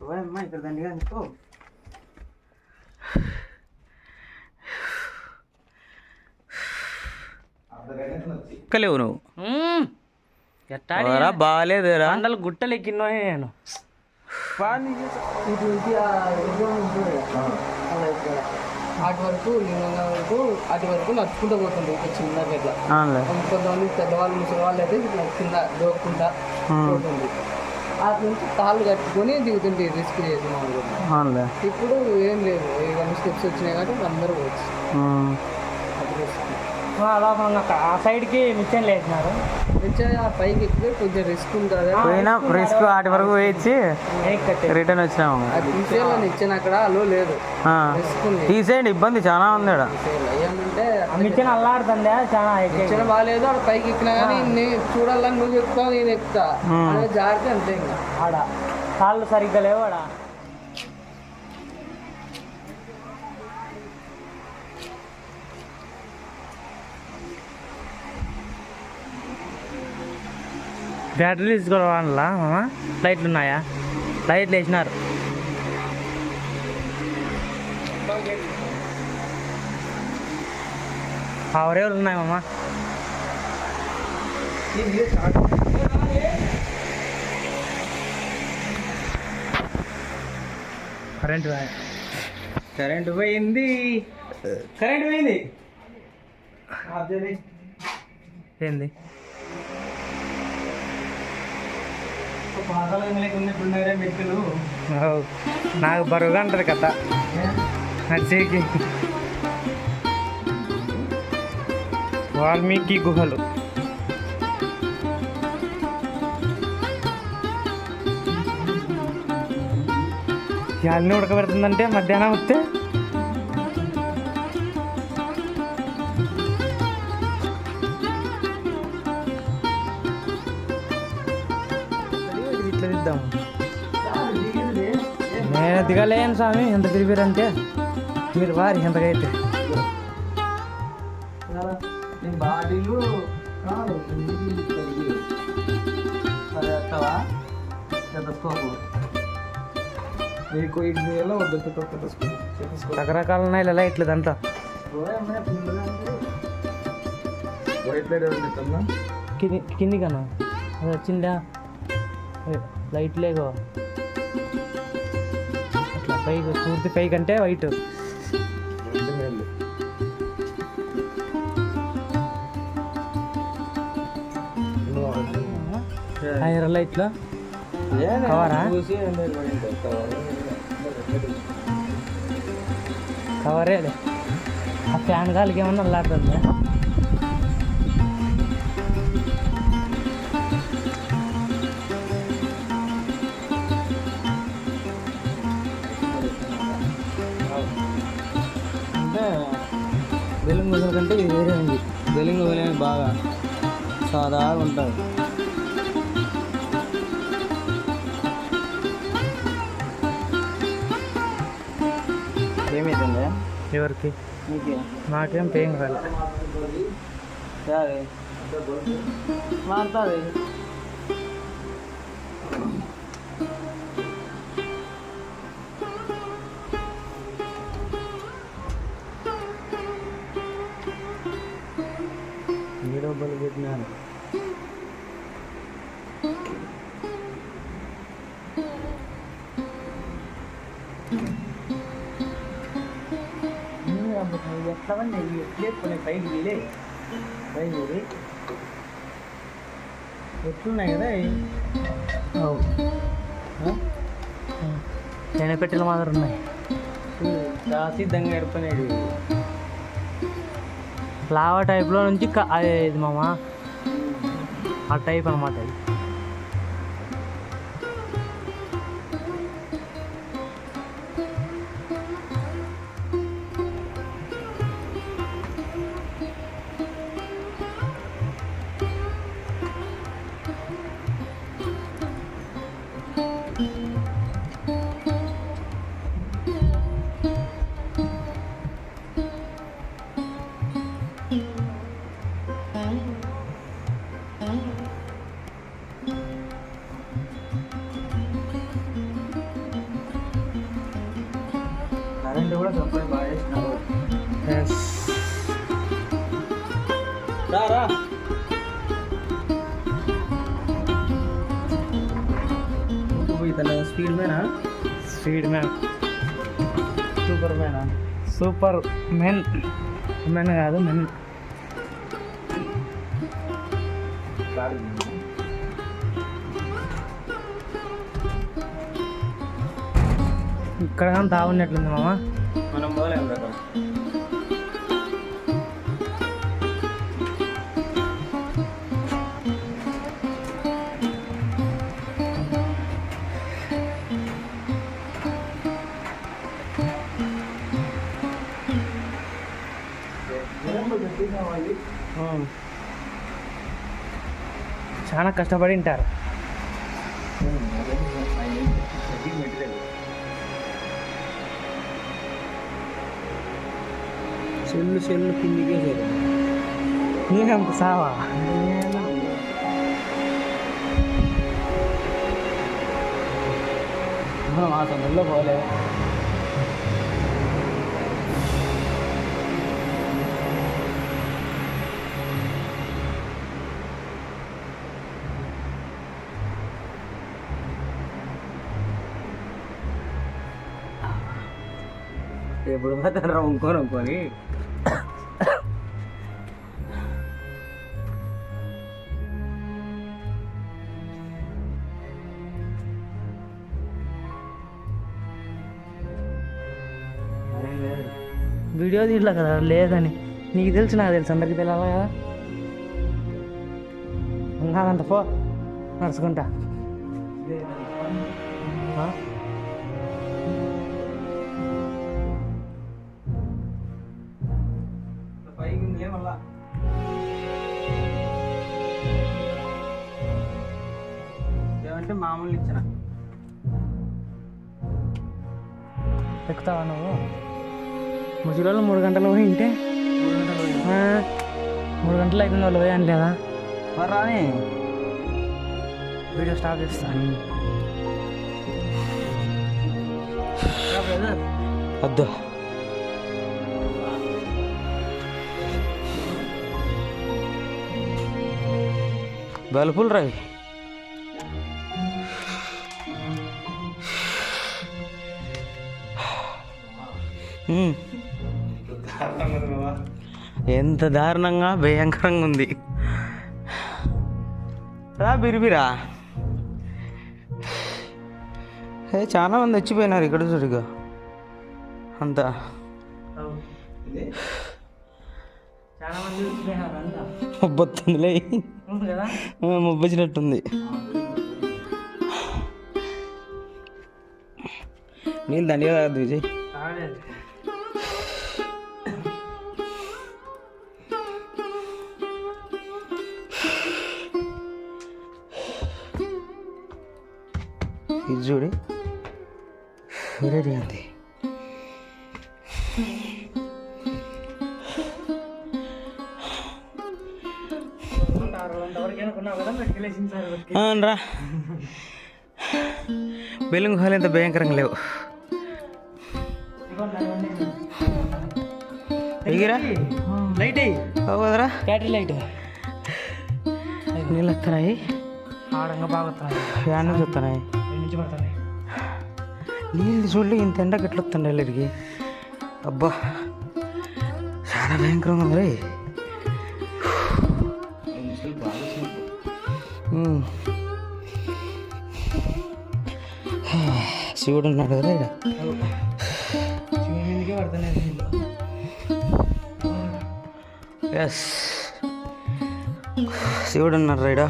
అమ్మా ఇక్కడ దండిగా అనుకో ఎక్కలేవు నువ్వు ఎట్టా రా బాగాలేదురా కొండలు గుట్టలు ఎక్కినో నేను. అటు వరకు నేను వరకు అటు వరకు నడుచుకుంటూ పోతుంది ఇక చిన్నగా ఇట్లా కొంతమంది పెద్దవాళ్ళు ముసలి వాళ్ళు అయితే ఇట్లా కింద దోక్కుంటా పోతుంది అటు నుంచి తాళ్ళు కట్టుకొని దిగుతుంది రిస్క్ చేసి ఇప్పుడు ఏం లేదు ఇవన్నీ స్టెప్స్ వచ్చినాయి కాబట్టి అందరూ పోవచ్చు. ఆ సైడ్కి మిషన్ లేచినారు వచ్చే ఆ పైకి ఎక్కితే కొంచెం రిస్క్ ఉంటుంది. పోయినా రిస్క్ వాటి వరకు వేయించి రిటర్న్ వచ్చినాము. అది తీసేయాలని ఇచ్చాను అక్కడ అలో లేదు. ఆ. రిస్క్ ఉంది. తీసేయండి ఇబ్బంది చాలా ఉంది ఏమంటే అల్లాడుతుందే చాలా ఇచ్చిన బాగాలేదు ఆడ పైకి ఎక్కినా కానీ నేను చూడాలని నువ్వు ఎక్కుతావు నేను ఎక్కుతా. జాగ్రత్త అంతే ఇంకా. ఆడ కాళ్ళు సరిగ్గా లేవు ఆడ. బ్యాటరీ తీసుకోవాలా మామ? లైట్లు ఉన్నాయా? లైట్లు వేసినారు. ఆవరేవులు ఉన్నాయి మామ? కరెంట్ కరెంట్ పోయింది. కరెంట్ పోయింది. ఏంది? మెట్టులు. నాకు బరువుగా ఉంటుంది కథ. నడిచేకి వాల్మీకి గుహలు. యాల్ని ఉడకబెడుతుందంటే మధ్యాహ్నం వస్తే దిద్దాం నేను దిగలేను స్వామి ఎంత తిరిగిరంటే. మీరు వారి ఎంతకైతే బాడీలు రకరకాల ఉన్నాయి లైట్లు దాంట్లో. కింది కన్నా అది వచ్చిందా లైట్ లేగో. అట్లా పైకి పూర్తి పైకి అంటే వైట్. ఎర్ర లైట్లో. కవరా? కవరే ఆ ఫ్యాన్ గాలికి ఏమన్నా అల్లాడుతుందా? కంటే ఇది వేరే ఉంది. బెలూన్ గుజల బాగా సాదాగా ఉంటుంది. ఏమైతుందా? ఎవరికి? నీకే? నాకేం పేం కాలే మారుతుంది మీరు బలి పెట్టినాను ఎట్లా వండి ఎట్లేసుకునే పైకి వీలే పైకి వీడి ఎట్లున్నాయి కదా ఇవి? ఆ? నేను పెట్టిన మాదిరి ఉన్నాయి చూడు, రాసి దంగ ఎడుపునేది లావా టైప్లో నుంచి క- అదే ఇది మామ? ఆ టైప్ అనమాట ఇది. కూడా సర్ప్రైజ్ బాగా చేసినారు ఎస్ రా రా ఇతను స్పీడ్ మేనా స్పీడ్ మ్యాన్ సూపర్ మేనా సూపర్ మెన్ మెన్ కాదు మెన్ ఇక్కడ కానీ తాగున్నట్లుంది మామ మనం పోలేము రకం చాలా కష్టపడి ఉంటారు. సెల్లు సెల్లు కిందికే చేరు నీకంత సావా మనం ఆ సందర్లో పోలే ఎప్పుడు పోతారా ఇంకొని వీడియో తీయట్లే కదా? లేదని. నీకు తెలుసు నాకు తెలుసు. అందరికి తెలియాలి కదా? కాదంత పో. నడుచుకుంటా. ఏమంటే మామూలు ఇచ్చిన. ఎక్కుతావా నువ్వు? ముసలిలో మూడు గంటలు పోయి ఉంటే ఆ, మూడు గంటలు అవుతుంది వాళ్ళు పోయి లేదా మరి రాని వీడియో స్టాప్ చేస్తా. వద్దు. బల్బులు రావి మ్మ్. ఎంత దారుణంగా భయంకరంగా ఉంది. రా బిరిబిరా. ఏ చాలా మంది వచ్చిపోయినారు ఇక్కడ చూడుగా. అంతా. మొబ్బొత్తుందిలే. మొబ్బొచ్చినట్టుంది. నీళ్ళు తాగద్దు విజయ్. చూడు. రెడీ అంతే. రా. బెలూన్ హాల్ ఎంత భయంకరంగా లేవు. ఎగిరా. లైట్ బ్యాటరీ లైట్ నీళ్ళు వస్తున్నాయి ఆడంగా బాగా ఫ్యాన్ నుంచి వస్తున్నాయి నుంచి పడుతున్నాయి నీళ్ళు చూడలే ఇంత ఎండకి ఎట్లా వస్తుండే వీళ్ళకి అబ్బా చాలా భయంకరంగా ఉంది. శివుడు ఉన్నాడు కదా ఇక్కడ. మీదకే పడుతున్నాయి ఎస్ శివుడు ఉన్నారు రైడా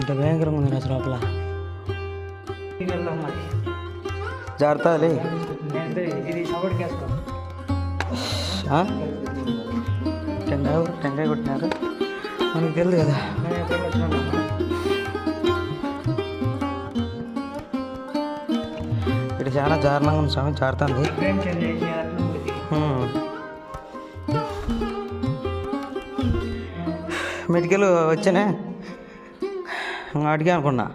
ఇంత భయంకరంగా ఉంది అసలు లోపల. ఆ? టెంకాయ టెంకాయ కొట్టినారు. మనకు తెలియదు కదా. ఇక్కడ చాలా దారుణంగా ఉంది స్వామి జారుతుంది. మెడికల్ వచ్చానే? అడిగా అనుకున్నా.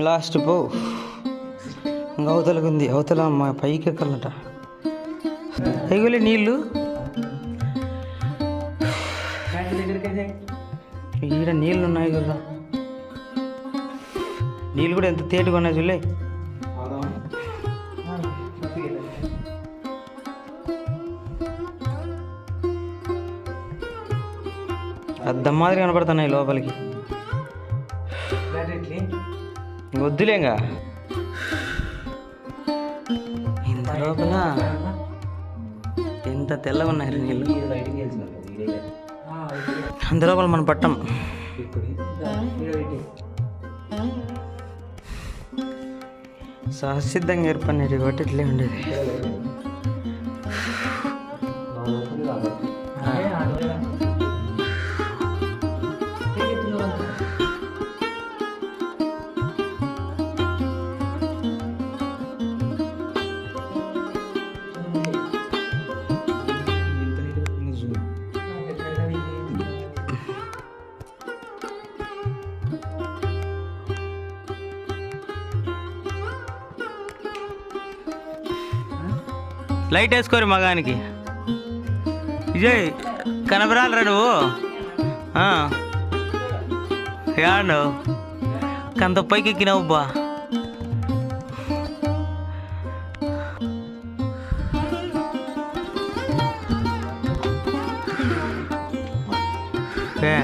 లాస్ట్ పో. ఇంకా అవతలకి ఉంది అవతల మా పైకి ఎక్కాలట. ఎగులే నీళ్ళు. ఈడ నీళ్ళు ఉన్నాయి కదా. నీళ్ళు కూడా ఎంత తేటుగా ఉన్నాయి చూలే అద్దం మాదిరి కనపడుతున్నాయి లోపలికి. వద్దులేంగా ఇంత లోపల ఎంత తెల్లగా ఉన్నాయి నీళ్ళు? అంత లోపల మనం పట్టం. సహసిద్ధంగా ఏర్పడినది కాబట్టి ఇట్లే ఉండేది లైట్ వేసుకోరు మగానికి. విజయ్ కనబరాలరా నువ్వు? ఏడు కంత పైకి ఎక్కినావు బా ఏ,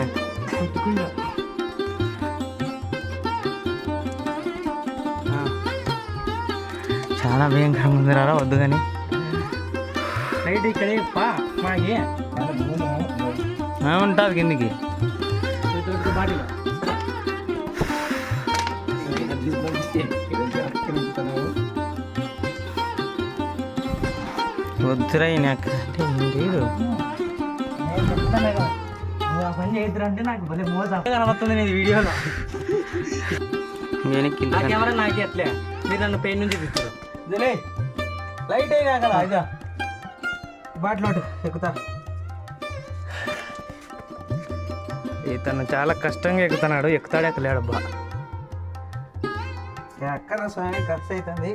చాలా భయంకరంగా ఉంది రా వద్దు కానీ లైట్ ఇక్కడే పా మాకి ఉంటుంది కిందికి వద్దురా నాకు పని చేయొద్దురా అంటే నాకు భలే మోస కనబడుతుంది నేను వీడియోలో వెనక్కి ఆ కెమెరా నాకే అట్లే మీరు నన్ను పెయిన్ నుంచి చూపిస్తారు లైట్ అయినా కదా ఇదా బాటిల్ ఎక్కుతా. ఇతను చాలా కష్టంగా ఎక్కుతున్నాడు ఎక్కుతాడు ఎక్కలేడు అబ్బా ఎక్కడ స్వామి ఖర్చు అవుతుంది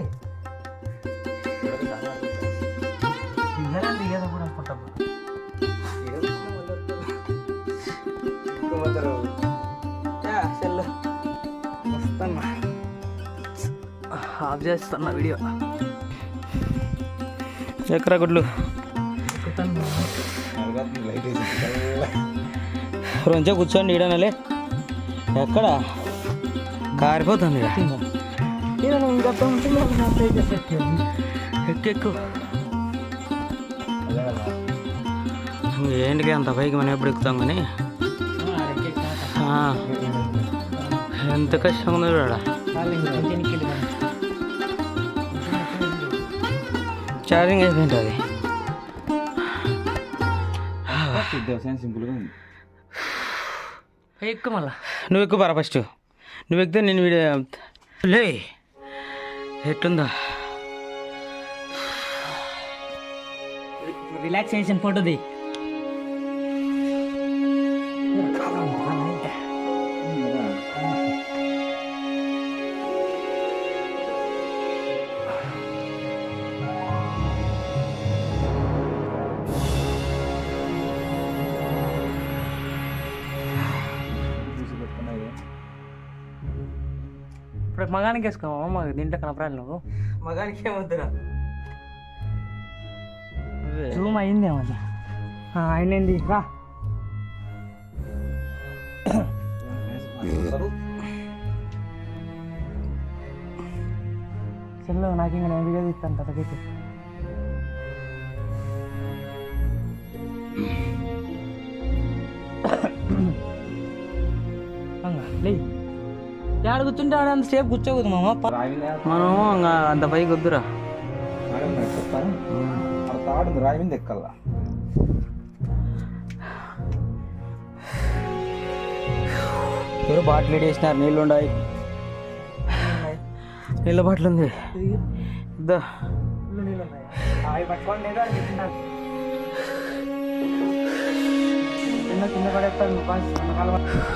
దిగేది కూడా ఆఫ్ చేస్తున్నా వీడియో. ఎక్కరా గుడ్లు? రోజా కూర్చోండి ఈడనలే. ఎక్కడ? కారిపోతుంది. ఎక్కెక్కు. ఏంటికి అంత పైకి మనం ఎప్పుడు ఎక్కుతాం కానీ? ఎంత కష్టంగా ఉంది చూడ ఛార్జింగ్ అయిపోయింది అది. ఎక్కువ మళ్ళా. నువ్వు ఎక్కువ పరా ఫస్ట్. నువ్వు ఎక్కితే నేను వీడియో లే ఎట్లుందా? రిలాక్సేషన్ ఫోటో ఇప్పుడు మగానికి వేసుకోమా మాకు దీంట్లో కనపడాలి నువ్వు. మగానికి ఏమవుతురా జూమ్ అయిందేమో అయినండి రా. సెల్లో నాకు ఇంకా నేను వీడియో తీస్తాను తనకైతే ఆడ కూర్చుంటే ఆడ అంత సేపు కూర్చోకూడదు మామ. మనము ఇంకా అంత పైకి వద్దురా. తాడు రాయి మీద ఎక్కల్లా? ఎవరు బాటిల్ వేసినారు నీళ్ళు ఉన్నాయి నీళ్ళ బాటిల్ ఉంది. ఇద్దా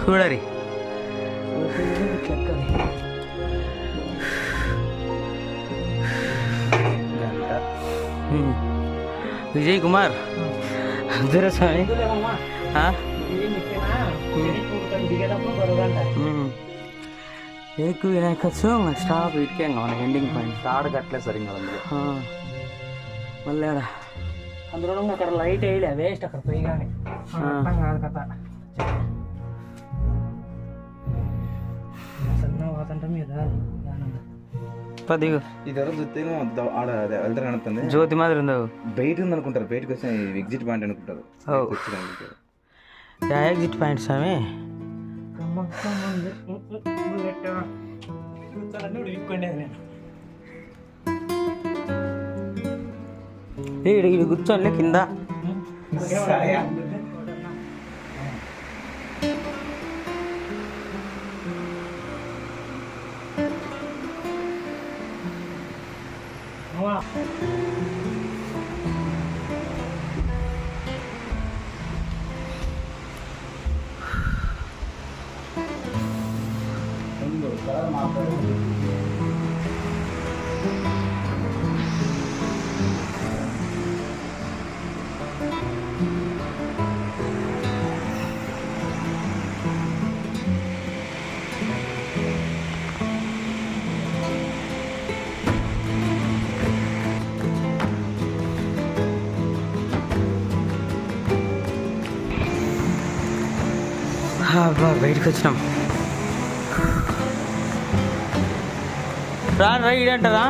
చూడరి. విజయ్ కుమార్ దొరస్వామి వద్దులేమమ్మా. ఆ? ఇది ముఖ్యమా? దిగేటప్పుడు దిగేటప్పుడు బరువుగా ఉంటాయి. హ్మ్. ఏకు వినాయక స్టాప్ ఇటుకే మనకి ఎండింగ్ పాయింట్ తాడు కట్టలేదు సరే ఇంకా మళ్ళీ ఆడ అందులో అక్కడ లైట్ వేయలే వేస్ట్ అక్కడ పోయి కానీ కాదు పదిగు ఇది ఎవరో చూస్తే ఆడ వెళ్తారు కనుతుంది జ్యోతి మాదిరి ఉందా? బయట ఉంది అనుకుంటారు. బయటకు వచ్చి ఎగ్జిట్ పాయింట్ అనుకుంటారు. ఎగ్జిట్ పాయింట్ స్వామి. కూర్చోండి కింద. Wow. అబ్బా బయటకు వచ్చినాం రా రా ఇడంటారా